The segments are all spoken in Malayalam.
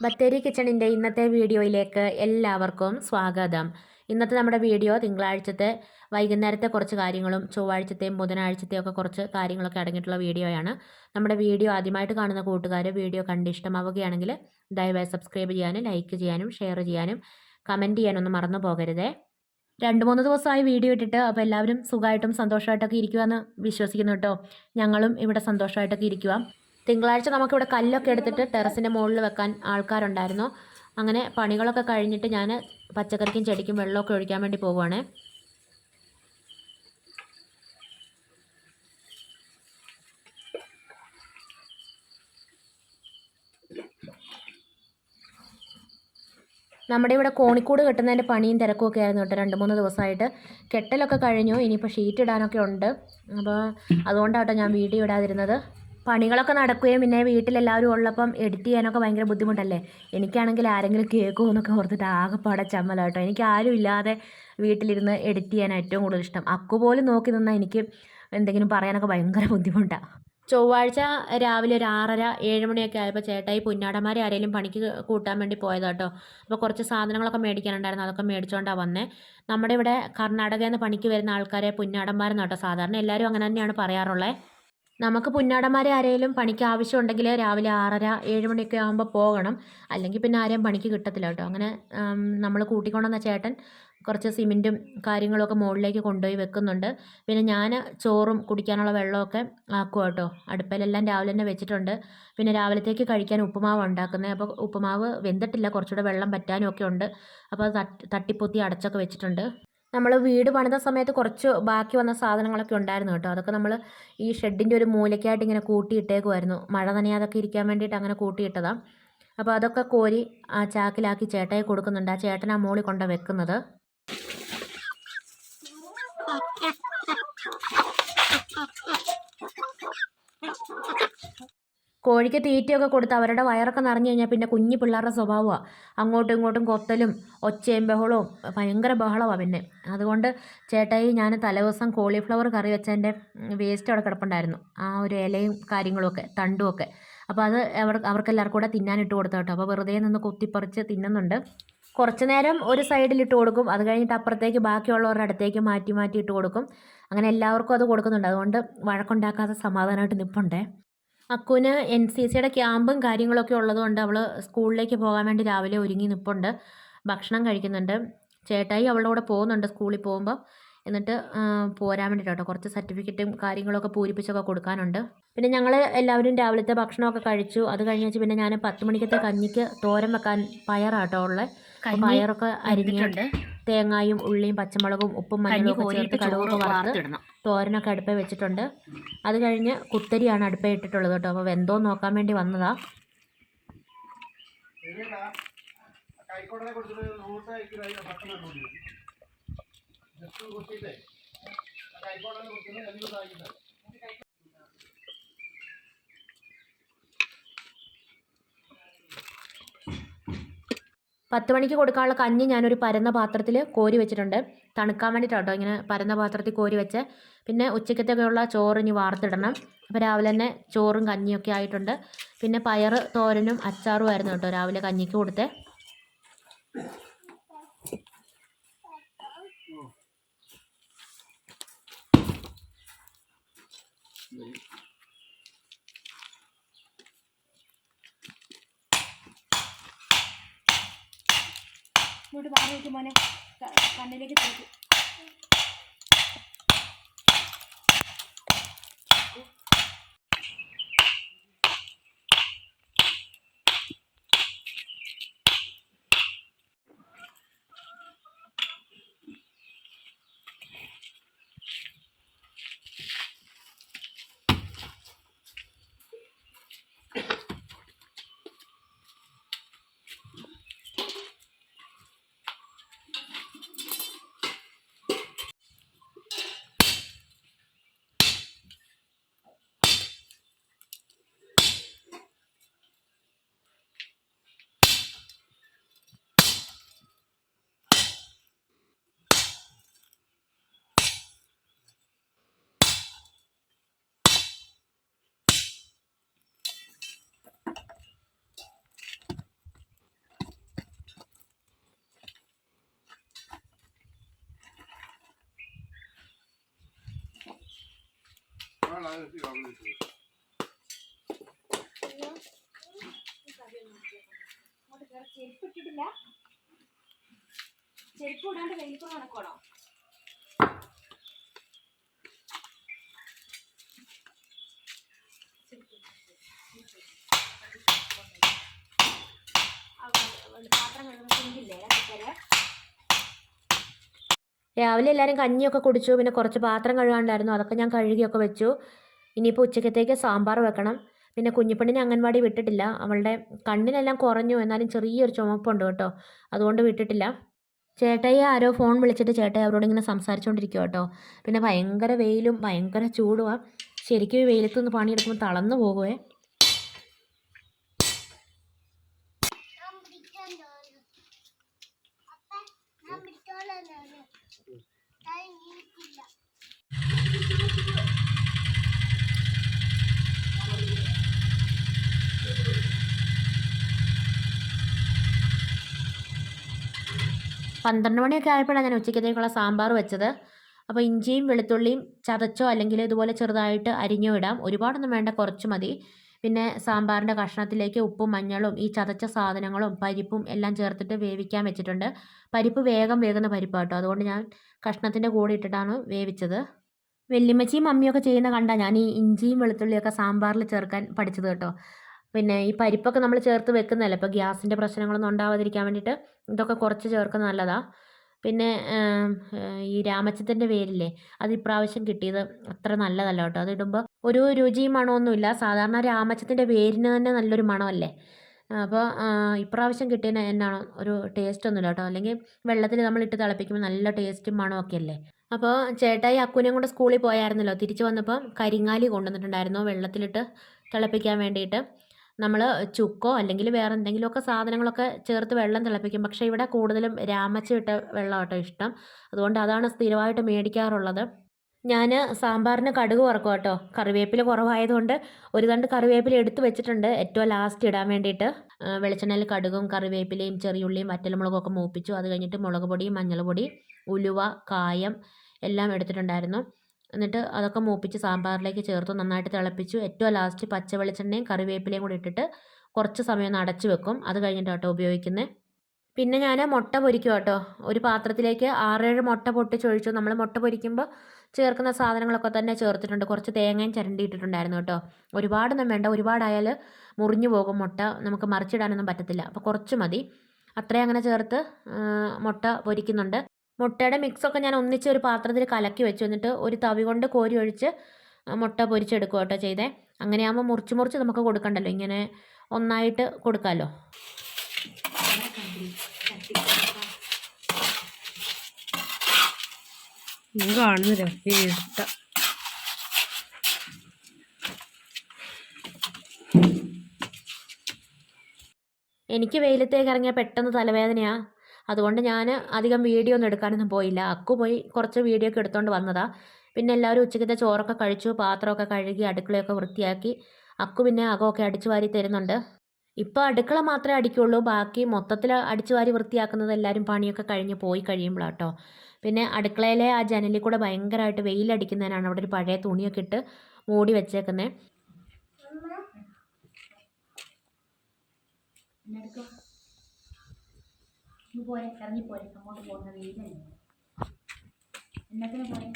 ബത്തേരി കിച്ചണിന്റെ ഇന്നത്തെ വീഡിയോയിലേക്ക് എല്ലാവർക്കും സ്വാഗതം. ഇന്നത്തെ നമ്മുടെ വീഡിയോ തിങ്കളാഴ്ചത്തെ വൈകുന്നേരത്തെ കുറച്ച് കാര്യങ്ങളും ചൊവ്വാഴ്ചത്തെയും ബുധനാഴ്ചത്തെയും ഒക്കെ കുറച്ച് കാര്യങ്ങളൊക്കെ അടങ്ങിയിട്ടുള്ള വീഡിയോയാണ് നമ്മുടെ വീഡിയോ ആദ്യമായിട്ട് കാണുന്ന കൂട്ടുകാർ വീഡിയോ കണ്ട് ഇഷ്ടമാവുകയാണെങ്കിൽ ദയവായി സബ്സ്ക്രൈബ് ചെയ്യാനും ലൈക്ക് ചെയ്യാനും ഷെയർ ചെയ്യാനും കമന്റ് ചെയ്യാനൊന്നും മറന്നു പോകരുതേ. രണ്ട് മൂന്ന് ദിവസമായി വീഡിയോ ഇട്ടിട്ട് അപ്പോൾ എല്ലാവരും സുഖമായിട്ടും സന്തോഷമായിട്ടൊക്കെ ഇരിക്കുമെന്ന് വിശ്വസിക്കുന്നു കേട്ടോ. ഞങ്ങളും ഇവിടെ സന്തോഷമായിട്ടൊക്കെ ഇരിക്കുക തിങ്കളാഴ്ച നമുക്കിവിടെ കല്ലൊക്കെ എടുത്തിട്ട് ടെറസിന്റെ മുകളിൽ വെക്കാൻ ആൾക്കാരുണ്ടായിരുന്നു. അങ്ങനെ പണികളൊക്കെ കഴിഞ്ഞിട്ട് ഞാൻ പച്ചക്കറിക്കും ചെടിക്കും വെള്ളമൊക്കെ ഒഴിക്കാൻ വേണ്ടി പോവുകയാണ്. നമ്മുടെ ഇവിടെ കോണിക്കൂട് കെട്ടുന്നതിന്റെ പണിയും തിരക്കും ഒക്കെ ആയിരുന്നു കേട്ടോ. രണ്ട് മൂന്ന് ദിവസമായിട്ട്. കെട്ടലൊക്കെ കഴിഞ്ഞു. ഇനിയിപ്പോൾ ഷീറ്റ് ഇടാനൊക്കെ ഉണ്ട്. അപ്പോൾ അതുകൊണ്ടാട്ടോ ഞാൻ വീഡിയോ ഇടാതിരുന്നത്. പണികളൊക്കെ നടക്കുകയും പിന്നെ വീട്ടിലെല്ലാവരും ഉള്ളപ്പം എഡിറ്റ് ചെയ്യാനൊക്കെ ഭയങ്കര ബുദ്ധിമുട്ടല്ലേ? എനിക്കാണെങ്കിൽ ആരെങ്കിലും കേൾക്കുമോ എന്നൊക്കെ ഓർത്തിട്ട് ആകെപ്പാടെ ചമ്മല കേട്ടോ. എനിക്ക് ആരും ഇല്ലാതെ വീട്ടിലിരുന്ന് എഡിറ്റ് ചെയ്യാൻ ഏറ്റവും കൂടുതൽ ഇഷ്ടം. അക്കു പോലും നോക്കി നിന്നാൽ എനിക്ക് എന്തെങ്കിലും പറയാനൊക്കെ ഭയങ്കര ബുദ്ധിമുട്ടാണ് ചൊവ്വാഴ്ച രാവിലെ ഒരു ആറര ഏഴ് മണിയൊക്കെ ആയപ്പോൾ ചേട്ടായി പുന്നാടന്മാരെ ആരെങ്കിലും പണിക്ക് കൂട്ടാൻ വേണ്ടി പോയതാട്ടോ അപ്പോൾ കുറച്ച് സാധനങ്ങളൊക്കെ മേടിക്കാനുണ്ടായിരുന്നു. അതൊക്കെ മേടിച്ചുകൊണ്ടാണ് വന്നേ. നമ്മുടെ ഇവിടെ കർണാടകയിൽ നിന്ന് പണിക്ക് വരുന്ന ആൾക്കാരെ പുന്നാടന്മാരെന്നാട്ടോ സാധാരണ എല്ലാവരും അങ്ങനെ തന്നെയാണ് പറയാറുള്ളത് നമുക്ക് പുന്നാടന്മാരെ ആരെങ്കിലും പണിക്ക് ആവശ്യമുണ്ടെങ്കിൽ രാവിലെ ആറര ഏഴ് മണിയൊക്കെ ആകുമ്പോൾ പോകണം. അല്ലെങ്കിൽ പിന്നെ ആരെയും പണിക്ക് കിട്ടത്തില്ല കേട്ടോ. അങ്ങനെ നമ്മൾ കൂട്ടിക്കൊണ്ടുവന്ന ചേട്ടൻ കുറച്ച് സിമെന്റും കാര്യങ്ങളൊക്കെ മുകളിലേക്ക് കൊണ്ടുപോയി വെക്കുന്നുണ്ട്. പിന്നെ ഞാൻ ചോറും കുടിക്കാനുള്ള വെള്ളമൊക്കെ ആക്കുക കേട്ടോ. അടുപ്പിലെല്ലാം രാവിലെ തന്നെ വെച്ചിട്ടുണ്ട്. പിന്നെ രാവിലത്തേക്ക് കഴിക്കാൻ ഉപ്പുമാവ് ഉണ്ടാക്കുന്നത്. അപ്പോൾ ഉപ്പുമാവ് വെന്തിട്ടില്ല. കുറച്ചുകൂടെ വെള്ളം പറ്റാനും ഒക്കെ ഉണ്ട്. അപ്പോൾ അത് തട്ടി തട്ടിപ്പൊത്തി അടച്ചൊക്കെ വെച്ചിട്ടുണ്ട്. നമ്മൾ വീട് പണിത സമയത്ത് കുറച്ച് ബാക്കി വന്ന സാധനങ്ങളൊക്കെ ഉണ്ടായിരുന്നു കേട്ടോ. അതൊക്കെ നമ്മൾ ഈ ഷെഡിന്റെ ഒരു മൂലയ്ക്കായിട്ട് ഇങ്ങനെ കൂട്ടിയിട്ടേക്കുമായിരുന്നു മഴ നനയാതൊക്കെ ഇരിക്കാൻ വേണ്ടിയിട്ട് അങ്ങനെ കൂട്ടിയിട്ടതാണ് അപ്പോൾ അതൊക്കെ കോരി ആ ചാക്കിലാക്കി ചേട്ടായി കൊടുക്കുന്നുണ്ട്. ആ ചേട്ടൻ ആ മോളിൽ കൊണ്ട വെക്കുന്നത്. കോഴിക്ക് തീറ്റയൊക്കെ കൊടുത്ത് അവരുടെ വയറൊക്കെ നിറഞ്ഞു കഴിഞ്ഞാൽ പിന്നെ കുഞ്ഞു പിള്ളേരുടെ സ്വഭാവമാണ് അങ്ങോട്ടും ഇങ്ങോട്ടും കൊത്തലും ഒച്ചയും ബഹളവും ഭയങ്കര ബഹളമാണ് പിന്നെ. അതുകൊണ്ട് ചേട്ടായി ഞാൻ തലേദിവസം കോളിഫ്ലവർ കറി വെച്ചതിന്റെ വേസ്റ്റ് അവിടെ കിടപ്പുണ്ടായിരുന്നു. ആ ഒരു ഇലയും കാര്യങ്ങളുമൊക്കെ തണ്ടുമൊക്കെ. അപ്പോൾ അത് അവർ അവർക്കെല്ലാവർക്കും കൂടെ തിന്നാനിട്ട് കൊടുത്തു കേട്ടോ. അപ്പോൾ വെറുതെ നിന്ന് കുത്തിപ്പറിച്ച് തിന്നുന്നുണ്ട്. കുറച്ച് നേരം ഒരു സൈഡിൽ ഇട്ട് കൊടുക്കും. അത് കഴിഞ്ഞിട്ട് അപ്പുറത്തേക്ക് ബാക്കിയുള്ളവരുടെ അടുത്തേക്ക് മാറ്റി മാറ്റി ഇട്ട് കൊടുക്കും. അങ്ങനെ എല്ലാവർക്കും അത് കൊടുക്കുന്നുണ്ട്. അതുകൊണ്ട് വഴക്കുണ്ടാക്കാതെ സമാധാനമായിട്ട് നിൽപ്പുണ്ടേ അക്കുവിന് എൻ സി സിയുടെ ക്യാമ്പും കാര്യങ്ങളൊക്കെ ഉള്ളതുകൊണ്ട് അവൾ സ്കൂളിലേക്ക് പോകാൻ വേണ്ടി രാവിലെ ഒരുങ്ങി നിൽപ്പുണ്ട് ഭക്ഷണം കഴിക്കുന്നുണ്ട്. ചേട്ടായി അവളുടെ കൂടെ പോകുന്നുണ്ട് സ്കൂളിൽ പോകുമ്പോൾ എന്നിട്ട് പോരാൻ വേണ്ടിയിട്ട് കുറച്ച് സർട്ടിഫിക്കറ്റും കാര്യങ്ങളൊക്കെ പൂരിപ്പിച്ചൊക്കെ കൊടുക്കാനുണ്ട്. പിന്നെ ഞങ്ങൾ എല്ലാവരും രാവിലത്തെ ഭക്ഷണമൊക്കെ കഴിച്ചു. അത് കഴിഞ്ഞ് പിന്നെ ഞാൻ പത്ത് മണിക്കത്തെ കഞ്ഞിക്ക് തോരൻ വെക്കാൻ പയറാട്ടോ ഉള്ളത് പയറൊക്കെ അരിഞ്ഞിട്ടുണ്ട് തേങ്ങായും ഉള്ളിയും പച്ചമുളകും ഉപ്പും മഞ്ഞളും ചേർത്ത് കടുവൊക്കെ വറുത്ത് തോരനൊക്കെ അടുപ്പേ വെച്ചിട്ടുണ്ട്. അത് കഴിഞ്ഞ് കുത്തരിയാണ് അടുപ്പേ ഇട്ടിട്ടുള്ളത് കേട്ടോ. അപ്പോൾ വെന്തോ നോക്കാൻ വേണ്ടി വന്നതാ. പത്ത് മണിക്ക് കൊടുക്കാനുള്ള കഞ്ഞി ഞാനൊരു പരന്ന പാത്രത്തിൽ കോരി വെച്ചിട്ടുണ്ട്. തണുക്കാൻ വേണ്ടിയിട്ടാണ് കേട്ടോ ഇങ്ങനെ പരന്ന പാത്രത്തിൽ കോരി വെച്ച്. പിന്നെ ഉച്ചക്കത്തേക്കുള്ള ചോറ് ഇനി വാർത്തിടണം. അപ്പോൾ രാവിലെ തന്നെ ചോറും കഞ്ഞിയൊക്കെ ആയിട്ടുണ്ട്. പിന്നെ പയർ തോരനും അച്ചാറും ആയിരുന്നു കേട്ടോ രാവിലെ കഞ്ഞിക്ക് കൊടുത്തേ. ഇങ്ങോട്ട് മാറി വയ്ക്കും മോനെ. ക- കണ്ണിലേക്ക് തേക്കും. അങ്ങോട്ട് കയറി ചെരുപ്പ് ഇട്ടിട്ടില്ല ചെരുപ്പ് പാത്രം കഴുകുന്ന സിങ്കില്ലേ? അതിൽ രാവിലെ എല്ലാവരും കഞ്ഞിയൊക്കെ കുടിച്ചു പിന്നെ കുറച്ച് പാത്രം കഴുകാണ്ടായിരുന്നു അതൊക്കെ ഞാൻ കഴുകിയൊക്കെ വെച്ചു. ഇനിയിപ്പോൾ ഉച്ചക്കത്തേക്ക് സാമ്പാർ വെക്കണം. പിന്നെ കുഞ്ഞിപ്പെണ്ണിനെ അംഗൻവാടി വിട്ടിട്ടില്ല. അവളുടെ കണ്ണിനെല്ലാം കുറഞ്ഞു എന്നാലും ചെറിയൊരു ചുമപ്പുണ്ട് കേട്ടോ. അതുകൊണ്ട് വിട്ടിട്ടില്ല. ചേട്ടയെ ആരോ ഫോൺ വിളിച്ചിട്ട് ചേട്ടയെ അവരോട് ഇങ്ങനെ സംസാരിച്ചുകൊണ്ടിരിക്കുക കേട്ടോ. പിന്നെ ഭയങ്കര വെയിലും ഭയങ്കര ചൂടുമാണ് ശരിക്കും ഈ വെയിലത്ത് നിന്ന് പണിയെടുക്കുമ്പോൾ തളർന്നു പോകുമേ പന്ത്രണ്ട് മണിയൊക്കെ ആയപ്പോഴാണ് ഞാൻ ഉച്ചക്കത്തേക്കുള്ള സാമ്പാർ വെച്ചത്. അപ്പോൾ ഇഞ്ചിയും വെളുത്തുള്ളിയും ചതച്ചോ അല്ലെങ്കിൽ ഇതുപോലെ ചെറുതായിട്ട് അരിഞ്ഞോ ഇടാം. ഒരുപാടൊന്നും വേണ്ട കുറച്ച് മതി. പിന്നെ സാമ്പാറിന്റെ കഷ്ണത്തിലേക്ക് ഉപ്പും മഞ്ഞളും ഈ ചതച്ച സാധനങ്ങളും പരിപ്പും എല്ലാം ചേർത്തിട്ട് വേവിക്കാൻ വെച്ചിട്ടുണ്ട്. പരിപ്പ് വേഗം വേകുന്ന പരിപ്പാണ് കേട്ടോ അതുകൊണ്ട് ഞാൻ കഷ്ണത്തിന്റെ കൂടെ ഇട്ടിട്ടാണ് വേവിച്ചത്. വല്യമ്മച്ചിയും മമ്മിയൊക്കെ ചെയ്യുന്ന കണ്ട ഞാൻ ഈ ഇഞ്ചിയും വെളുത്തുള്ളിയൊക്കെ സാമ്പാറിൽ ചേർക്കാൻ പഠിച്ചത് കേട്ടോ. പിന്നെ ഈ പരിപ്പൊക്കെ നമ്മൾ ചേർത്ത് വെക്കുന്നതല്ലേ? ഇപ്പോൾ ഗ്യാസിന്റെ പ്രശ്നങ്ങളൊന്നും ഉണ്ടാവാതിരിക്കാൻ വേണ്ടിയിട്ട് ഇതൊക്കെ കുറച്ച് ചേർക്കുന്നത് നല്ലതാണ് പിന്നെ ഈ രാമച്ചത്തിന്റെ വേരില്ലേ അത് ഇപ്രാവശ്യം കിട്ടിയത് അത്ര നല്ലതല്ല കേട്ടോ. അതിടുമ്പോൾ ഒരു രുചിയും മണമൊന്നുമില്ല. സാധാരണ രാമച്ചത്തിന്റെ വേരിന് തന്നെ നല്ലൊരു മണമല്ലേ? അപ്പോൾ ഇപ്രാവശ്യം കിട്ടിയതിന് എന്നാണ് ഒരു ടേസ്റ്റ് ഒന്നുമില്ല കേട്ടോ. അല്ലെങ്കിൽ വെള്ളത്തിൽ നമ്മൾ ഇട്ട് തിളപ്പിക്കുമ്പോൾ നല്ല ടേസ്റ്റും മണമൊക്കെ അല്ലേ അപ്പോൾ ചേട്ടായി അക്കുനെയും കൊണ്ട് സ്കൂളിൽ പോയായിരുന്നല്ലോ. തിരിച്ചു വന്നപ്പോൾ കരിങ്ങാലി കൊണ്ടുവന്നിട്ടുണ്ടായിരുന്നു വെള്ളത്തിലിട്ട് തിളപ്പിക്കാൻ വേണ്ടിയിട്ട്. നമ്മൾ ചുക്കോ അല്ലെങ്കിൽ വേറെ എന്തെങ്കിലുമൊക്കെ സാധനങ്ങളൊക്കെ ചേർത്ത് വെള്ളം തിളപ്പിക്കും. പക്ഷേ ഇവിടെ കൂടുതലും രാമച്ച ഇട്ട വെള്ളം കേട്ടോ ഇഷ്ടം. അതുകൊണ്ട് അതാണ് സ്ഥിരമായിട്ട് മേടിക്കാറുള്ളത്. ഞാൻ സാമ്പാറിന് കടുക് വറക്കും കേട്ടോ. കറിവേപ്പില കുറവായതുകൊണ്ട് ഒരു തണ്ട് കറിവേപ്പില എടുത്തു വെച്ചിട്ടുണ്ട് ഏറ്റവും ലാസ്റ്റ് ഇടാൻ വേണ്ടിയിട്ട്. വെളിച്ചെണ്ണയിൽ കടുകും കറിവേപ്പിലയും ചെറിയുള്ളിയും വറ്റൽമുളകൊക്കെ മൂപ്പിച്ചു. അത് കഴിഞ്ഞിട്ട് മുളക് പൊടി മഞ്ഞൾപ്പൊടി ഉലുവ കായം എല്ലാം എടുത്തിട്ടുണ്ടായിരുന്നു. എന്നിട്ട് അതൊക്കെ മൂപ്പിച്ച് സാമ്പാറിലേക്ക് ചേർത്ത് നന്നായിട്ട് തിളപ്പിച്ചു. ഏറ്റവും ലാസ്റ്റ് പച്ച വെളിച്ചെണ്ണയും കറിവേപ്പിലയും കൂടി ഇട്ടിട്ട് കുറച്ച് സമയം ഒന്ന് അടച്ചു വെക്കും. അത് കഴിഞ്ഞിട്ട് കേട്ടോ ഉപയോഗിക്കുന്നത് പിന്നെ ഞാൻ മുട്ട പൊരിക്കും കേട്ടോ ഒരു പാത്രത്തിലേക്ക് ആറേഴ് മുട്ട പൊട്ടിച്ചൊഴിച്ചു. നമ്മൾ മുട്ട പൊരിക്കുമ്പോൾ ചേർക്കുന്ന സാധനങ്ങളൊക്കെ തന്നെ ചേർത്തിട്ടുണ്ട്. കുറച്ച് തേങ്ങയും ചിരണ്ടി ഇട്ടിട്ടുണ്ടായിരുന്നു കേട്ടോ ഒരുപാടൊന്നും വേണ്ട. ഒരുപാടായാൽ മുറിഞ്ഞു പോകും മുട്ട. നമുക്ക് മറിച്ചിടാനൊന്നും പറ്റത്തില്ല. അപ്പോൾ കുറച്ച് മതി. അത്രയും അങ്ങനെ ചേർത്ത് മുട്ട പൊരിക്കുന്നുണ്ട്. മുട്ടയുടെ മിക്സൊക്കെ ഞാൻ ഒന്നിച്ച് ഒരു പാത്രത്തിൽ കലക്കി വെച്ചു. എന്നിട്ട് ഒരു തവി കൊണ്ട് കോരി ഒഴിച്ച് മുട്ട പൊരിച്ചെടുക്കുക കേട്ടോ ചെയ്തേ. അങ്ങനെയാകുമ്പോൾ മുറിച്ച് മുറിച്ച് നമുക്ക് കൊടുക്കണ്ടല്ലോ. ഇങ്ങനെ ഒന്നായിട്ട് കൊടുക്കാമല്ലോ കാണുന്നില്ല എനിക്ക് വെയിലത്തേക്ക് ഇറങ്ങിയാൽ പെട്ടെന്ന് തലവേദനയാണ് അതുകൊണ്ട് ഞാൻ അധികം വീഡിയോ ഒന്നും എടുക്കാനൊന്നും പോയില്ല. അക്കു പോയി കുറച്ച് വീഡിയോ ഒക്കെ എടുത്തുകൊണ്ട് വന്നതാ. പിന്നെ എല്ലാവരും ഉച്ചക്കത്തെ ചോറൊക്കെ കഴിച്ചു പാത്രമൊക്കെ കഴുകി അടുക്കളയൊക്കെ വൃത്തിയാക്കി. അക്കു പിന്നെ അകമൊക്കെ അടിച്ചു വാരി തരുന്നുണ്ട്. ഇപ്പോൾ അടുക്കള മാത്രമേ അടിക്കുള്ളൂ. ബാക്കി മൊത്തത്തിൽ അടിച്ചു വാരി വൃത്തിയാക്കുന്നത് എല്ലാവരും പണിയൊക്കെ കഴിഞ്ഞ് പോയി കഴിയുമ്പോഴാട്ടോ പിന്നെ അടുക്കളയിലെ ആ ജനലിൽ കൂടെ ഭയങ്കരമായിട്ട് വെയിലടിക്കുന്നതിനാണ് അവിടെ ഒരു പഴയ തുണിയൊക്കെ ഇട്ട് മൂടി വെച്ചേക്കുന്നത് പോരെ ഇറങ്ങി പോരെ. അങ്ങോട്ട് പോകുന്ന വെയിലല്ലേ. എന്നത്തിന് പോരെ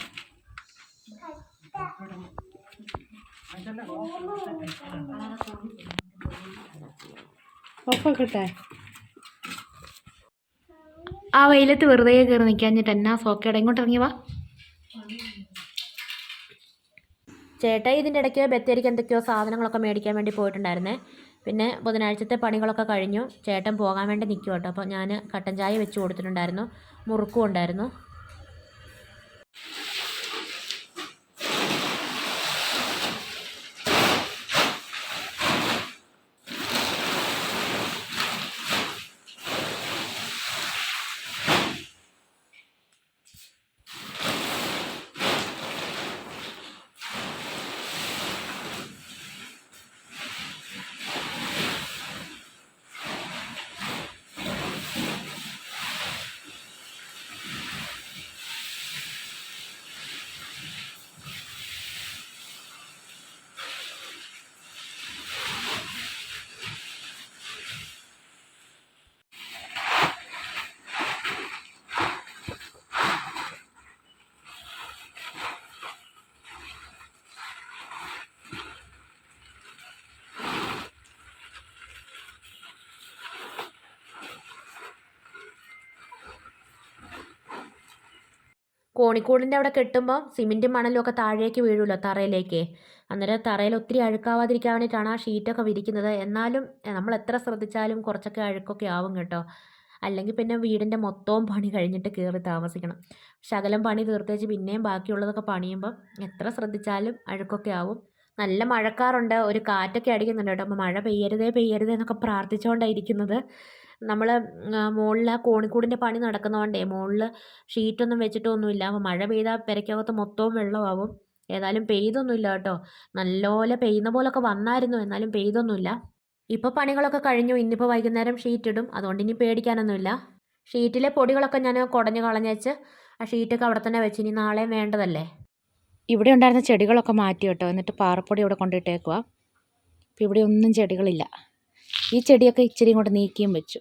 ഒപ്പാക്കട്ടെ ആ വെയിലത്ത് വെറുതെ കയറി നിൽക്കാഞ്ഞിട്ട് എന്നാ സോക്കേടെ ഇങ്ങോട്ട് ഇറങ്ങി വാ. ചേട്ടാ ഇതിന്റെ ഇടയ്ക്ക് ബത്തേരിക്ക് എന്തൊക്കെയോ സാധനങ്ങളൊക്കെ മേടിക്കാൻ വേണ്ടി പോയിട്ടുണ്ടായിരുന്നേ. പിന്നെ ബുധനാഴ്ചത്തെ പണികളൊക്കെ കഴിഞ്ഞു. ചേട്ടൻ പോകാൻ വേണ്ടി നിൽക്കും കേട്ടോ അപ്പോൾ ഞാൻ കട്ടൻ ചായ വെച്ച് കൊടുത്തിട്ടുണ്ടായിരുന്നു. മുറുക്കും ഉണ്ടായിരുന്നു. കോണിക്കൂടിന്റെ അവിടെ കെട്ടുമ്പോൾ സിമെന്റും മണലും ഒക്കെ താഴേക്ക് വീഴുമല്ലോ തറയിലേക്ക്? അന്നേരം തറയിൽ ഒത്തിരി അഴുക്കാവാതിരിക്കാൻ വേണ്ടിയിട്ടാണ് ആ ഷീറ്റൊക്കെ വിരിക്കുന്നത്. എന്നാലും നമ്മൾ എത്ര ശ്രദ്ധിച്ചാലും കുറച്ചൊക്കെ അഴുക്കൊക്കെ ആവും കേട്ടോ. അല്ലെങ്കിൽ പിന്നെ വീടിന്റെ മൊത്തവും പണി കഴിഞ്ഞിട്ട് കയറി താമസിക്കണം. ശകലം പണി തീർത്തേച്ച് പിന്നെയും ബാക്കിയുള്ളതൊക്കെ പണിയുമ്പോൾ എത്ര ശ്രദ്ധിച്ചാലും അഴുക്കൊക്കെ ആവും. നല്ല മഴക്കാറുണ്ട്. ഒരു കാറ്റൊക്കെ അടിക്കുന്നുണ്ട് കേട്ടോ. അപ്പോൾ മഴ പെയ്യരുതേ പെയ്യരുതേ എന്നൊക്കെ പ്രാർത്ഥിച്ചുകൊണ്ടാണ് ഇരിക്കുന്നത്. നമ്മൾ മുകളിൽ ആ കോണിക്കൂടിന്റെ പണി നടക്കുന്നതുകൊണ്ടേ മുകളിൽ ഷീറ്റൊന്നും വെച്ചിട്ടൊന്നുമില്ല. അപ്പോൾ മഴ പെയ്താൽ പെരയ്ക്കകത്ത് മൊത്തവും വെള്ളമാവും. ഏതായാലും പെയ്തൊന്നുമില്ല കേട്ടോ. നല്ലപോലെ പെയ്യുന്ന പോലൊക്കെ വന്നായിരുന്നു. എന്നാലും പെയ്തൊന്നുമില്ല. ഇപ്പോൾ പണികളൊക്കെ കഴിഞ്ഞു. ഇന്നിപ്പോൾ വൈകുന്നേരം ഷീറ്റ് ഇടും അതുകൊണ്ട് ഇനി പേടിക്കാനൊന്നുമില്ല. ഷീറ്റിലെ പൊടികളൊക്കെ ഞാൻ കുടഞ്ഞ് കളഞ്ഞേച്ച് ആ ഷീറ്റൊക്കെ അവിടെ തന്നെ വെച്ച് ഇനി നാളെ വേണ്ടതല്ലേ? ഇവിടെ ഉണ്ടായിരുന്ന ചെടികളൊക്കെ മാറ്റി കേട്ടോ. എന്നിട്ട് പാറപ്പൊടി ഇവിടെ കൊണ്ടിട്ടേക്കുക അപ്പോൾ ഇവിടെ ഒന്നും ചെടികളില്ല. ഈ ചെടിയൊക്കെ ഇച്ചിരി ഇങ്ങോട്ട് നീക്കിയും വെച്ചു.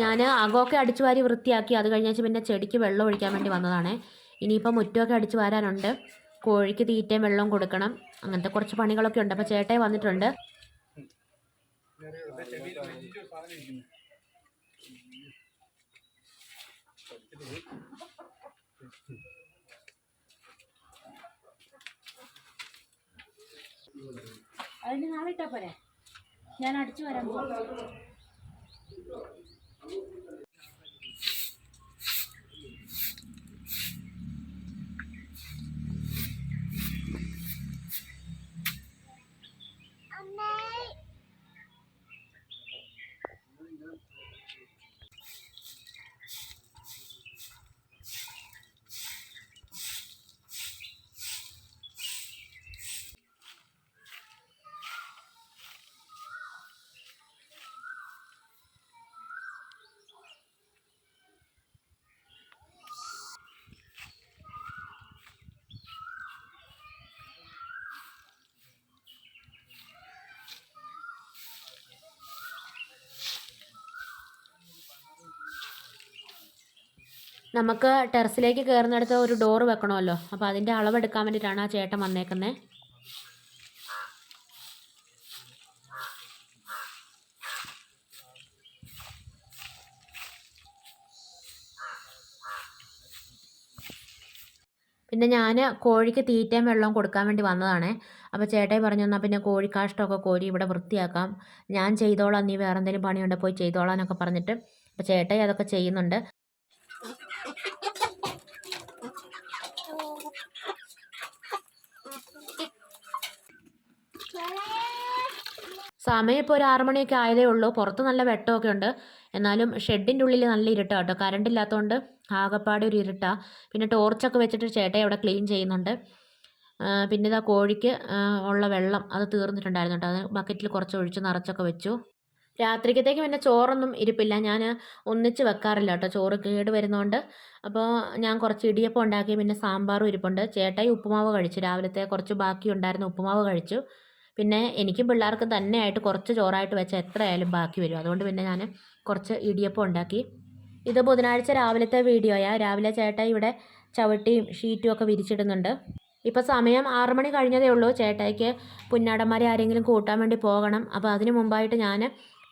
ഞാൻ അകമൊക്കെ അടിച്ചു വാരി വൃത്തിയാക്കി അത് കഴിഞ്ഞേച്ച് പിന്നെ ചെടിക്ക് വെള്ളം ഒഴിക്കാൻ വേണ്ടി വന്നതാണേ. ഇനിയിപ്പോൾ മുറ്റമൊക്കെ അടിച്ചു വാരാനുണ്ട്. കോഴിക്ക് തീറ്റയും വെള്ളവും കൊടുക്കണം. അങ്ങനത്തെ കുറച്ച് പണികളൊക്കെ ഉണ്ട്. അപ്പോൾ ചേട്ടായി വന്നിട്ടുണ്ട്. അതിന് നാളെ ഇട്ടാ പോരെ? ഞാൻ അടിച്ചു വരാൻ പോകും നമുക്ക് ടെറസിലേക്ക് കയറുന്നിടത്ത് ഒരു ഡോറ് വെക്കണമല്ലോ. അപ്പോൾ അതിന്റെ അളവെടുക്കാൻ വേണ്ടിയിട്ടാണ് ആ ചേട്ടൻ വന്നേക്കുന്നത് പിന്നെ ഞാൻ കോഴിക്ക് തീറ്റയും വെള്ളവും കൊടുക്കാൻ വേണ്ടി വന്നതാണ്. അപ്പോൾ ചേട്ടായി പറഞ്ഞു എന്നാൽ പിന്നെ കോഴിക്കാഷ്ടമൊക്കെ കോരി ഇവിടെ വൃത്തിയാക്കാം. ഞാൻ ചെയ്തോളാം. നീ വേറെ എന്തെങ്കിലും പണിയുണ്ടെങ്കിൽ പോയി ചെയ്തോളാം എന്നൊക്കെ പറഞ്ഞിട്ട്. അപ്പോൾ ചേട്ടായി അതൊക്കെ ചെയ്യുന്നുണ്ട്. സമയം ഇപ്പോൾ ഒരു ആറ് മണിയൊക്കെ ആയതേ ഉള്ളൂ. പുറത്ത് നല്ല വെട്ടമൊക്കെ ഉണ്ട്. എന്നാലും ഷെഡിന്റെ ഉള്ളിൽ നല്ല ഇരുട്ടാണ് കേട്ടോ. കറണ്ട് ഇല്ലാത്തതുകൊണ്ട് ആകപ്പാടെ ഒരു ഇരുട്ടാണ് പിന്നെ ടോർച്ചൊക്കെ വെച്ചിട്ട് ചേട്ടയെ അവിടെ ക്ലീൻ ചെയ്യുന്നുണ്ട്. പിന്നെ ഇതാ കോഴിക്ക് ഉള്ള വെള്ളം അത് തീർന്നിട്ടുണ്ടായിരുന്നു കേട്ടോ. അത് ബക്കറ്റിൽ കുറച്ച് ഒഴിച്ച് നിറച്ചൊക്കെ വെച്ചു. രാത്രിക്കത്തേക്ക് പിന്നെ ചോറൊന്നും ഇരിപ്പില്ല. ഞാൻ ഒന്നിച്ച് വെക്കാറില്ല കേട്ടോ. ചോറ് കേട് വരുന്നതുകൊണ്ട് അപ്പോൾ ഞാൻ കുറച്ച് ഇടിയപ്പം ഉണ്ടാക്കി പിന്നെ സാമ്പാറും ഇരിപ്പുണ്ട്. ചേട്ടായി ഉപ്പുമാവ് കഴിച്ചു. രാവിലത്തെ കുറച്ച് ബാക്കി ഉണ്ടായിരുന്ന. ഉപ്പുമാവ് കഴിച്ചു. പിന്നെ എനിക്കും പിള്ളേർക്ക് തന്നെയായിട്ട് കുറച്ച് ചോറായിട്ട് വെച്ചാൽ എത്രയായാലും ബാക്കി വരും. അതുകൊണ്ട് പിന്നെ ഞാൻ കുറച്ച് ഇടിയപ്പം ഉണ്ടാക്കി. ഇത് ബുധനാഴ്ച രാവിലത്തെ വീഡിയോയാ രാവിലെ ചേട്ടായി ഇവിടെ ചവിട്ടിയും ഷീറ്റും ഒക്കെ വിരിച്ചിടുന്നുണ്ട്. ഇപ്പോൾ സമയം ആറു മണി കഴിഞ്ഞതേ ഉള്ളൂ. ചേട്ടായിക്ക് പുന്നാടന്മാരെ ആരെങ്കിലും കൂട്ടാൻ വേണ്ടി പോകണം. അപ്പോൾ അതിന് മുമ്പായിട്ട് ഞാൻ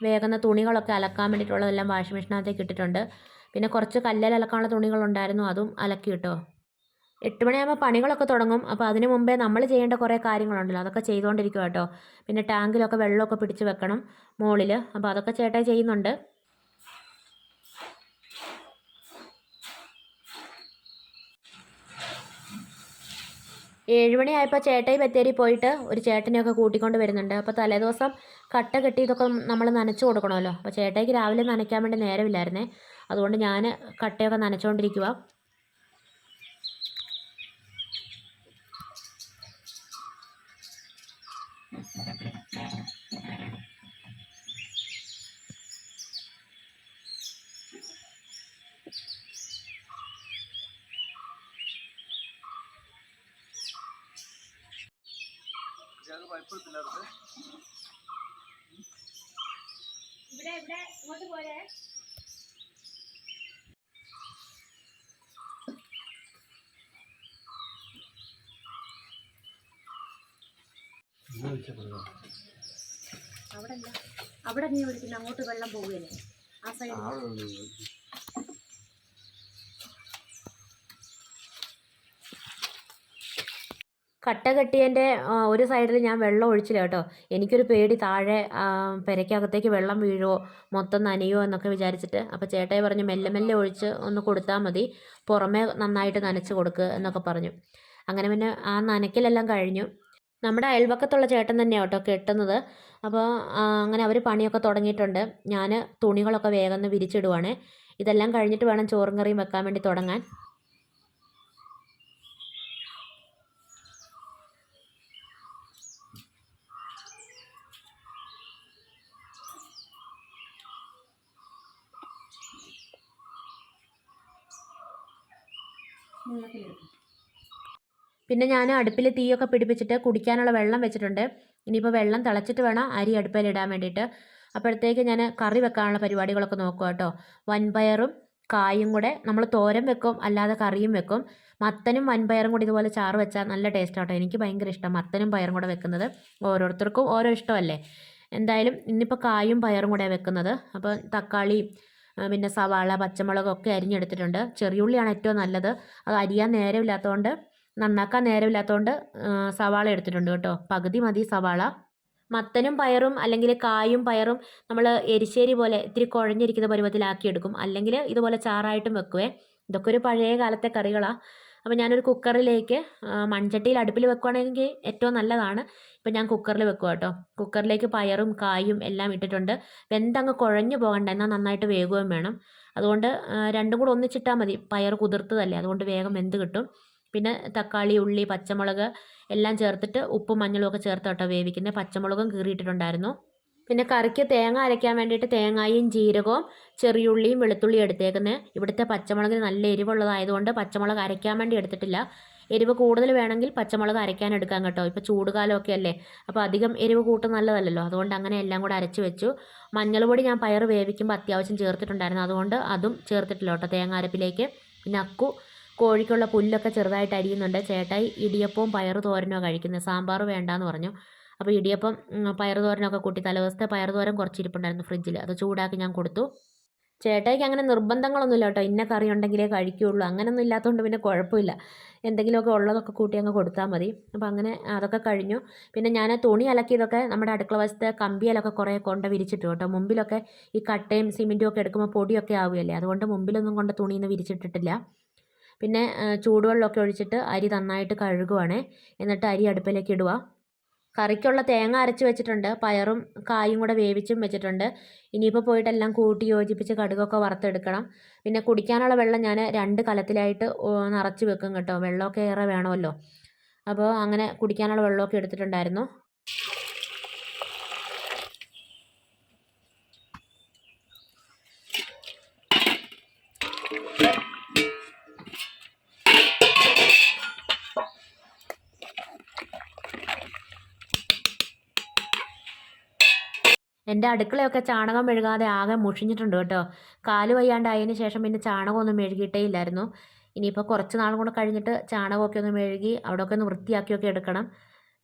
വേഗം തുണികളൊക്കെ അലക്കാൻ വേണ്ടിയിട്ടുള്ളതെല്ലാം വാഷിംഗ് മെഷീനകത്തേക്ക് ഇട്ടിട്ടുണ്ട്. പിന്നെ കുറച്ച് കല്ലിൽ അലക്കാനുള്ള തുണികളുണ്ടായിരുന്നു. അതും അലക്കി കിട്ടോ എട്ട് മണിയാകുമ്പോൾ പണികളൊക്കെ തുടങ്ങും. അപ്പോൾ അതിന് മുമ്പേ നമ്മൾ ചെയ്യേണ്ട കുറേ കാര്യങ്ങളുണ്ടല്ലോ. അതൊക്കെ ചെയ്തുകൊണ്ടിരിക്കും കേട്ടോ. പിന്നെ ടാങ്കിലൊക്കെ വെള്ളമൊക്കെ പിടിച്ച് വെക്കണം മുകളിൽ അപ്പോൾ അതൊക്കെ ചേട്ടായി ചെയ്യുന്നുണ്ട്. ഏഴുമണിയായപ്പോൾ ചേട്ടായി ബത്തേരി പോയിട്ട് ഒരു ചേട്ടനെയൊക്കെ കൂട്ടിക്കൊണ്ട് വരുന്നുണ്ട്. അപ്പോൾ തലേദിവസം കട്ട കെട്ടി ഇതൊക്കെ നമ്മൾ നനച്ചു കൊടുക്കണമല്ലോ. അപ്പോൾ ചേട്ടായിക്ക് രാവിലെ നനയ്ക്കാൻ വേണ്ടി നേരമില്ലായിരുന്നേ. അതുകൊണ്ട് ഞാൻ കട്ടയൊക്കെ നനച്ചുകൊണ്ടിരിക്കുക ഇവിടെ ഇവിടെ പോരെ. അവിടെ അല്ല അവിടെ നീ വിളിക്കുന്ന അങ്ങോട്ട് വെള്ളം പോവുകയല്ലേ? ആ സൈഡ് കട്ട കെട്ടിയതിന്റെ ഒരു സൈഡിൽ ഞാൻ വെള്ളം ഒഴിച്ചില്ല കേട്ടോ. എനിക്കൊരു പേടി താഴെ പെരയ്ക്കകത്തേക്ക് വെള്ളം വീഴുമോ മൊത്തം നനയുമോ എന്നൊക്കെ വിചാരിച്ചിട്ട്. അപ്പോൾ ചേട്ടായി പറഞ്ഞു മെല്ലെ മെല്ലെ ഒഴിച്ച് ഒന്ന് കൊടുത്താൽ മതി. പുറമേ നന്നായിട്ട് നനച്ച് കൊടുക്കുക എന്നൊക്കെ പറഞ്ഞു. അങ്ങനെ പിന്നെ ആ നനയ്ക്കലെല്ലാം കഴിഞ്ഞു. നമ്മുടെ അയൽവക്കത്തുള്ള ചേട്ടൻ തന്നെയാണ് കേട്ടോ കെട്ടുന്നത്. അപ്പോൾ അങ്ങനെ അവർ പണിയൊക്കെ തുടങ്ങിയിട്ടുണ്ട്. ഞാൻ തുണികളൊക്കെ വേഗം വിരിച്ചിടുവാണേ. ഇതെല്ലാം കഴിഞ്ഞിട്ട് വേണം ചോറും കറിയും വെക്കാൻ വേണ്ടി തുടങ്ങാൻ. പിന്നെ ഞാൻ അടുപ്പിൽ തീയൊക്കെ പിടിപ്പിച്ചിട്ട് കുടിക്കാനുള്ള വെള്ളം വെച്ചിട്ടുണ്ട്. ഇനിയിപ്പോൾ വെള്ളം തിളച്ചിട്ട് വേണം അരി അടുപ്പിൽ ഇടാൻ വേണ്ടിയിട്ട്. അപ്പോഴത്തേക്ക് ഞാൻ കറി വെക്കാനുള്ള പരിപാടികളൊക്കെ നോക്കുക കേട്ടോ. വൻപയറും കായും കൂടെ നമ്മൾ തോരൻ വെക്കും അല്ലാതെ കറിയും വെക്കും. മത്തനും വൻപയറും കൂടി ഇതുപോലെ ചാറ് വെച്ചാൽ നല്ല ടേസ്റ്റ് കേട്ടോ. എനിക്ക് ഭയങ്കര ഇഷ്ടം മത്തനും പയറും കൂടെ വെക്കുന്നത്. ഓരോരുത്തർക്കും ഓരോ ഇഷ്ടമല്ലേ? എന്തായാലും ഇന്നിപ്പോൾ കായും പയറും കൂടെ വെക്കുന്നത്. അപ്പോൾ തക്കാളി ആ, പിന്നെ സവാള പച്ചമുളകൊക്കെ അരിഞ്ഞെടുത്തിട്ടുണ്ട്. ചെറിയുള്ളിയാണ് ഏറ്റവും നല്ലത്. അത് അരിയാൻ നേരമില്ലാത്തതുകൊണ്ട് നന്നാക്കാൻ നേരമില്ലാത്തതുകൊണ്ട് സവാള എടുത്തിട്ടുണ്ട് കേട്ടോ. പകുതി മതി സവാള. മത്തനും പയറും അല്ലെങ്കിൽ കായും പയറും നമ്മൾ എരിശ്ശേരി പോലെ ഇത്തിരി കുഴഞ്ഞിരിക്കുന്ന പരുവത്തിലാക്കിയെടുക്കും. അല്ലെങ്കിൽ ഇതുപോലെ ചാറായിട്ടും വെക്കുവേ. ഇതൊക്കെ ഒരു പഴയ കാലത്തെ കറികളാണ് അപ്പോൾ ഞാനൊരു കുക്കറിലേക്ക് മൺചട്ടിയിൽ അടുപ്പിൽ വെക്കുവാണെങ്കിൽ ഏറ്റവും നല്ലതാണ്. ഇപ്പം ഞാൻ കുക്കറിൽ വെക്കുക കേട്ടോ കുക്കറിലേക്ക് പയറും കായും എല്ലാം ഇട്ടിട്ടുണ്ട്. വെന്തങ്ങ് കുഴഞ്ഞു പോകണ്ട എന്നാൽ നന്നായിട്ട് വേകുകയും വേണം. അതുകൊണ്ട് രണ്ടും കൂടെ ഒന്നിച്ചിട്ടാൽ മതി. പയർ കുതിർത്തതല്ലേ അതുകൊണ്ട് വേഗം വെന്ത് കിട്ടും. പിന്നെ തക്കാളി ഉള്ളി പച്ചമുളക് എല്ലാം ചേർത്തിട്ട് ഉപ്പും മഞ്ഞളും ഒക്കെ ചേർത്ത് കേട്ടോ വേവിക്കുന്നത് പച്ചമുളകും കീറിയിട്ടിട്ടുണ്ടായിരുന്നു. പിന്നെ കറിക്ക് തേങ്ങ അരയ്ക്കാൻ വേണ്ടിയിട്ട് തേങ്ങയും ജീരകവും ചെറിയുള്ളിയും വെളുത്തുള്ളിയും എടുത്തേക്കുന്നത് ഇവിടുത്തെ പച്ചമുളകിന് നല്ല എരിവുള്ളതായതുകൊണ്ട് പച്ചമുളക് അരയ്ക്കാൻ വേണ്ടി എടുത്തിട്ടില്ല. എരിവ് കൂടുതൽ വേണമെങ്കിൽ പച്ചമുളക് അരയ്ക്കാൻ എടുക്കാം കേട്ടോ. ഇപ്പോൾ ചൂടുകാലമൊക്കെ അല്ലേ? അപ്പോൾ അധികം എരിവ് കൂട്ടും നല്ലതല്ലല്ലോ. അതുകൊണ്ട് അങ്ങനെ എല്ലാം കൂടെ അരച്ച് വെച്ചു. മഞ്ഞൾ പൊടി ഞാൻ പയർ വേവിക്കുമ്പോൾ അത്യാവശ്യം ചേർത്തിട്ടുണ്ടായിരുന്നു. അതുകൊണ്ട് അതും ചേർത്തിട്ടില്ല കേട്ടോ തേങ്ങ അരപ്പിലേക്ക്. പിന്നെ അക്കു കോഴിക്കുള്ള പുല്ലൊക്കെ ചെറുതായിട്ട് അരിയുന്നുണ്ട്. ചേട്ടായി ഇടിയപ്പവും പയറ് തോരനോ കഴിക്കുന്നത് സാമ്പാർ വേണ്ടാന്ന് പറഞ്ഞു. അപ്പോൾ ഇടിയപ്പം പയർ പയറ് തോരനൊക്കെ കൂട്ടി തലവസ്ത്ത പയറുതോരൻ കുറച്ച് കുറച്ചിരിപ്പുണ്ടായിരുന്നു ഫ്രിഡ്ജിൽ അത് ചൂടാക്കി ഞാൻ കൊടുത്തു. ചേട്ടായിക്ക് അങ്ങനെ നിർബന്ധങ്ങളൊന്നുമില്ല കേട്ടോ. ഇന്ന കറി ഉണ്ടെങ്കിലേ കഴിക്കുകയുള്ളൂ അങ്ങനെയൊന്നും ഇല്ലാത്തതുകൊണ്ട് പിന്നെ കുഴപ്പമില്ല. എന്തെങ്കിലുമൊക്കെ ഉള്ളതൊക്കെ കൂട്ടി അങ്ങ് കൊടുത്താൽ മതി. അപ്പോൾ അങ്ങനെ അതൊക്കെ കഴിഞ്ഞു. പിന്നെ ഞാൻ തുണി അലക്കിയതൊക്കെ നമ്മുടെ അടുക്കള വശത്തെ കമ്പിയിലൊക്കെ കുറേ കൊണ്ട് വിരിച്ചിട്ടു കേട്ടോ. മുമ്പിലൊക്കെ ഈ കട്ടയും സിമെന്റും ഒക്കെ എടുക്കുമ്പോൾ പൊടിയൊക്കെ ആവുകയല്ലേ? അതുകൊണ്ട് മുമ്പിലൊന്നും കൊണ്ട് തുണിയൊന്നും വിരിച്ചിട്ടിട്ടില്ല. പിന്നെ ചൂടുവെള്ളമൊക്കെ ഒഴിച്ചിട്ട് അരി നന്നായിട്ട് കഴുകുവാണേ. എന്നിട്ട് അരി അടുപ്പിലേക്ക് ഇടുക കറിക്കുള്ള തേങ്ങ അരച്ച് വെച്ചിട്ടുണ്ട്. പയറും കായും കൂടെ വേവിച്ചും വെച്ചിട്ടുണ്ട്. ഇനിയിപ്പോൾ പോയിട്ട് എല്ലാം കൂട്ടി യോജിപ്പിച്ച് കടുകൊക്കെ വറുത്തെടുക്കണം. പിന്നെ കുടിക്കാനുള്ള വെള്ളം ഞാൻ രണ്ട് കലത്തിലായിട്ട് നിറച്ച് വെക്കും കേട്ടോ. വെള്ളമൊക്കെ ഏറെ വേണമല്ലോ. അപ്പോൾ അങ്ങനെ കുടിക്കാനുള്ള വെള്ളമൊക്കെ എടുത്തിട്ടുണ്ടായിരുന്നു. എന്റെ അടുക്കളയൊക്കെ ചാണകം മെഴുകാതെ ആകെ മുഷിഞ്ഞിട്ടുണ്ട് കേട്ടോ. കാൽ വയ്യാണ്ടായതിന് ശേഷം പിന്നെ ചാണകമൊന്നും മെഴുകിയിട്ടേ ഇല്ലായിരുന്നു ഇനിയിപ്പോൾ കുറച്ച് നാൾ കൂടെ കഴിഞ്ഞിട്ട് ചാണകമൊക്കെ ഒന്ന് മെഴുകി അവിടെയൊക്കെ ഒന്ന് വൃത്തിയാക്കിയൊക്കെ എടുക്കണം.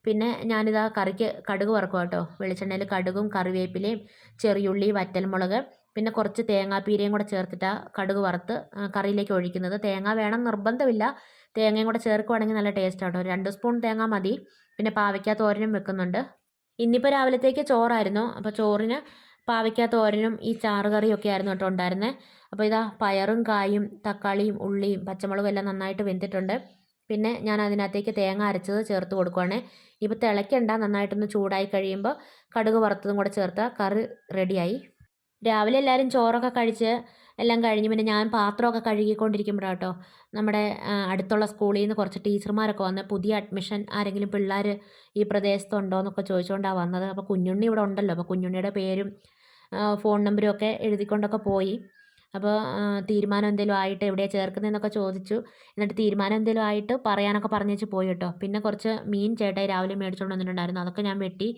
പിന്നെ ഞാനിതാ കറിക്ക് കടുക് വറക്കും കേട്ടോ. വെളിച്ചെണ്ണയിൽ കടുകും കറിവേപ്പിലയും ചെറിയുള്ളി വറ്റൽമുളക് പിന്നെ കുറച്ച് തേങ്ങാപ്പീരയും കൂടെ ചേർത്തിട്ടാണ് കടുക് വറുത്ത് കറിയിലേക്ക് ഒഴിക്കുന്നത്. തേങ്ങ വേണം നിർബന്ധമില്ല. തേങ്ങയും കൂടെ ചേർക്കുവാണെങ്കിൽ നല്ല ടേസ്റ്റ് ആട്ടോ രണ്ട് സ്പൂൺ തേങ്ങ മതി. പിന്നെ പാവയ്ക്ക തോരനും വെക്കുന്നുണ്ട്. ഇന്നിപ്പോൾ രാവിലത്തേക്ക് ചോറായിരുന്നു. അപ്പോൾ ചോറിന് പാവയ്ക്ക തോരനും ഈ ചാറ് കറിയും ഒക്കെ ആയിരുന്നു കേട്ടോ ഉണ്ടായിരുന്നത് അപ്പോൾ ഇതാ പയറും കായും തക്കാളിയും ഉള്ളിയും പച്ചമുളകും എല്ലാം നന്നായിട്ട് വെന്തിട്ടുണ്ട്. പിന്നെ ഞാൻ അതിനകത്തേക്ക് തേങ്ങ അരച്ചത് ചേർത്ത് കൊടുക്കുവാണേ. ഇപ്പോൾ തിളയ്ക്കണ്ട നന്നായിട്ടൊന്ന് ചൂടായി കഴിയുമ്പോൾ കടുക് വറുത്തതും കൂടെ ചേർത്താൽ കറി റെഡിയായി രാവിലെ എല്ലാവരും ചോറൊക്കെ കഴിച്ച് എല്ലാം കഴിഞ്ഞ് പിന്നെ ഞാൻ പാത്രമൊക്കെ കഴുകിക്കൊണ്ടിരിക്കുമ്പോഴാണ് കേട്ടോ നമ്മുടെ അടുത്തുള്ള സ്കൂളിൽ നിന്ന് കുറച്ച് ടീച്ചർമാരൊക്കെ വന്ന് പുതിയ അഡ്മിഷൻ ആരെങ്കിലും പിള്ളേർ ഈ പ്രദേശത്തുണ്ടോ എന്നൊക്കെ ചോദിച്ചുകൊണ്ടാണ് വന്നത്. അപ്പോൾ കുഞ്ഞുണ്ണി ഇവിടെ ഉണ്ടല്ലോ. അപ്പോൾ കുഞ്ഞുണ്ണിയുടെ പേരും ഫോൺ നമ്പരും ഒക്കെ എഴുതിക്കൊണ്ടൊക്കെ പോയി. അപ്പോൾ തീരുമാനം എന്തെങ്കിലും ആയിട്ട് എവിടെയാണ് ചേർക്കുന്നതെന്നൊക്കെ ചോദിച്ചു. എന്നിട്ട് തീരുമാനം എന്തെങ്കിലും ആയിട്ട് പറയാനൊക്കെ പറഞ്ഞേച്ച് പോയി കേട്ടോ പിന്നെ കുറച്ച് മീൻ ചേട്ടായി രാവിലെ മേടിച്ചുകൊണ്ട് വന്നിട്ടുണ്ടായിരുന്നു. അതൊക്കെ ഞാൻ വെട്ടി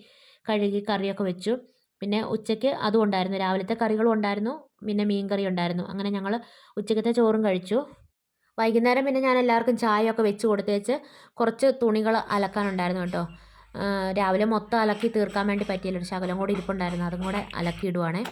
കഴുകി കറിയൊക്കെ വെച്ചു. പിന്നെ ഉച്ചയ്ക്ക് അതും ഉണ്ടായിരുന്നു. രാവിലത്തെ കറികളും ഉണ്ടായിരുന്നു. പിന്നെ മീൻ കറി ഉണ്ടായിരുന്നു. അങ്ങനെ ഞങ്ങൾ ഉച്ചക്കത്തെ ചോറും കഴിച്ചു. വൈകുന്നേരം പിന്നെ ഞാൻ എല്ലാവർക്കും ചായയൊക്കെ വെച്ച് കൊടുത്തേച്ച് കുറച്ച് തുണികൾ അലക്കാനുണ്ടായിരുന്നു കേട്ടോ. രാവിലെ മൊത്തം അലക്കി തീർക്കാൻ വേണ്ടി പറ്റിയില്ല. ഒരു ശകലം കൂടി ഇരിപ്പുണ്ടായിരുന്നു. അതും കൂടെ അലക്കിയിടുവാണേ.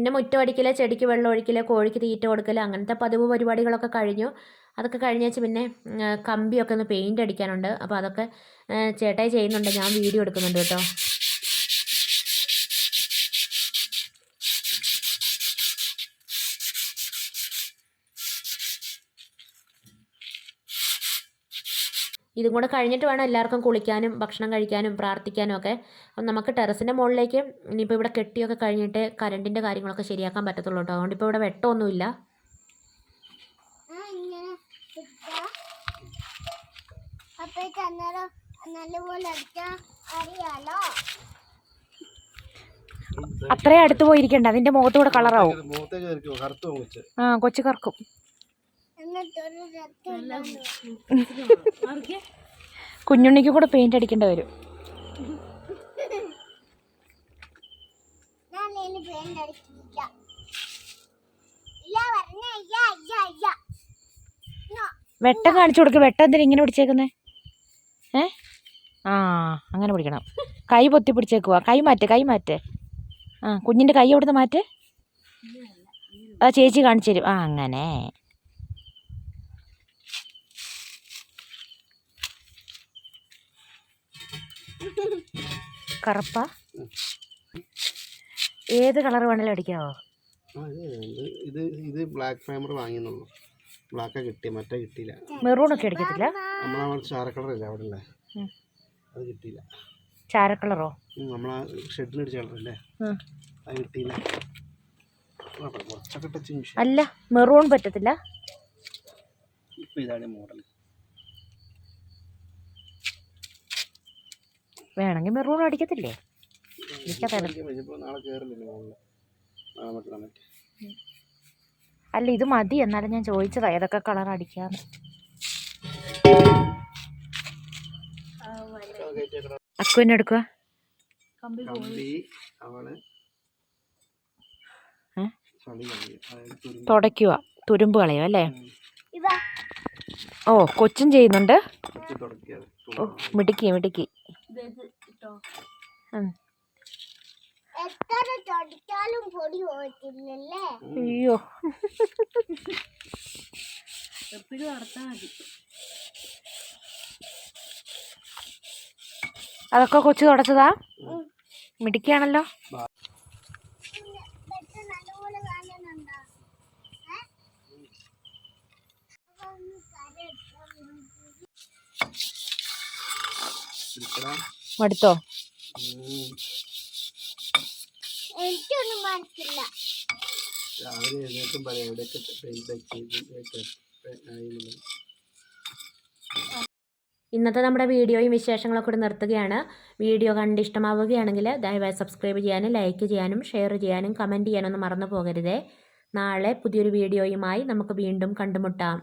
പിന്നെ മുറ്റമടിക്കൽ ചെടിക്ക് വെള്ളം ഒഴിക്കൽ കോഴിക്ക് തീറ്റ കൊടുക്കൽ അങ്ങനത്തെ പതിവ് പരിപാടികളൊക്കെ കഴിഞ്ഞു. അതൊക്കെ കഴിഞ്ഞേച്ച് പിന്നെ കമ്പിയൊക്കെ ഒന്ന് പെയിന്റ് അടിക്കാനുണ്ട്. അപ്പോൾ അതൊക്കെ ചേട്ടായി ചെയ്യുന്നുണ്ട്. ഞാൻ വീഡിയോ എടുക്കുന്നുണ്ട് കേട്ടോ. ഇതും കൂടെ കഴിഞ്ഞിട്ട് വേണം എല്ലാവർക്കും കുളിക്കാനും ഭക്ഷണം കഴിക്കാനും പ്രാർത്ഥിക്കാനും ഒക്കെ. അപ്പം നമുക്ക് ടെറസിന്റെ മുകളിലേക്ക് ഇനിയിപ്പോൾ ഇവിടെ കെട്ടിയൊക്കെ കഴിഞ്ഞിട്ട് കറണ്ടിന്റെ കാര്യങ്ങളൊക്കെ ശരിയാക്കാൻ പറ്റത്തുള്ളൂ കേട്ടോ. അതുകൊണ്ട് ഇപ്പോൾ ഇവിടെ വെട്ടമൊന്നുമില്ല. അത്രയും അടുത്ത് പോയിരിക്കണ്ട. അതിന്റെ മുഖത്തൂടെ കളറാവും. ആ കൊച്ചു കറക്കും. കുഞ്ഞുണ്ണിക്ക് കൂടെ പെയിന്റ് അടിക്കേണ്ടി വരും. ഞാൻ ഇനി പെയിന്റ് അടിക്കില്ല ഇല്ല പറഞ്ഞ അയ്യ അയ്യ അയ്യ വെട്ടം കാണിച്ചു കൊടുക്ക. വെട്ടം എന്തിനാ ഇങ്ങനെ പിടിച്ചേക്കുന്നേ? ഏ? ആ അങ്ങനെ പിടിക്കണം. കൈ പൊത്തി പിടിച്ചേക്കുക കൈ മാറ്റ കൈ മാറ്റ. ആ കുഞ്ഞിന്റെ കൈ അവിടുന്ന് മാറ്റ്? ആ ചേച്ചി കാണിച്ചു തരും. ആ അങ്ങനെ. കറുപ്പാ. ഏത് കളർ വേണേലും അടിക്കാവോ? ഇത് ഇത് ബ്ലാക്ക് ഫൈമർ വാങ്ങിയെന്നുള്ളൂ. ബ്ലാക്ക് കിട്ടി മറ്റേ കിട്ടിയില്ല. മെറൂണൊക്കെ അടിക്കത്തില്ല? നമ്മളെ ചാര കളറില്ല അവിടെ ഉം. അത് കിട്ടിയില്ല. ചാര കളറോ നമ്മളെ അടിച്ച കളറല്ലേ. അത് കിട്ടിയില്ല. അല്ല മെറൂൺ പറ്റത്തില്ല. ഇപ്പൊ ഇതാണ് മോഡൽ വേണമെങ്കിൽ മെറൂൺ അടിക്കത്തില്ലേ? അല്ല ഇത് മതി. എന്നാലും ഞാൻ ചോദിച്ചതാ ഏതൊക്കെ കളർ അടിക്കാന്ന്. അക്കുവിനെ എടുക്കുക തുടയ്ക്കുക തുരുമ്പ്. കളയും അല്ലേ? ഓ കൊച്ചും ചെയ്യുന്നുണ്ട്. ഓ മിടുക്കി മിടുക്കി. ഉം. എത്ര തൊടിച്ചാലും പൊടി പോയിട്ടില്ലല്ലേ? അയ്യോ. എപ്പോഴും നടത്താൽ മതി. അതൊക്കെ കൊച്ചു തുടച്ചതാ? മിടുക്കിയാണല്ലോ? മടുത്തോ. എനിക്കൊന്നും മനസ്സില്ല. രാവിലെ പറയാം എവിടെയൊക്കെ ഇന്നത്തെ നമ്മുടെ വീഡിയോയും വിശേഷങ്ങളൊക്കെ കൂടി നിർത്തുകയാണ്. വീഡിയോ കണ്ട് ഇഷ്ടമാവുകയാണെങ്കിൽ ദയവായി സബ്സ്ക്രൈബ് ചെയ്യാനും ലൈക്ക് ചെയ്യാനും ഷെയർ ചെയ്യാനും കമന്റ് ചെയ്യാനൊന്നും മറന്നു പോകരുതേ. നാളെ പുതിയൊരു വീഡിയോയുമായി നമുക്ക് വീണ്ടും കണ്ടുമുട്ടാം.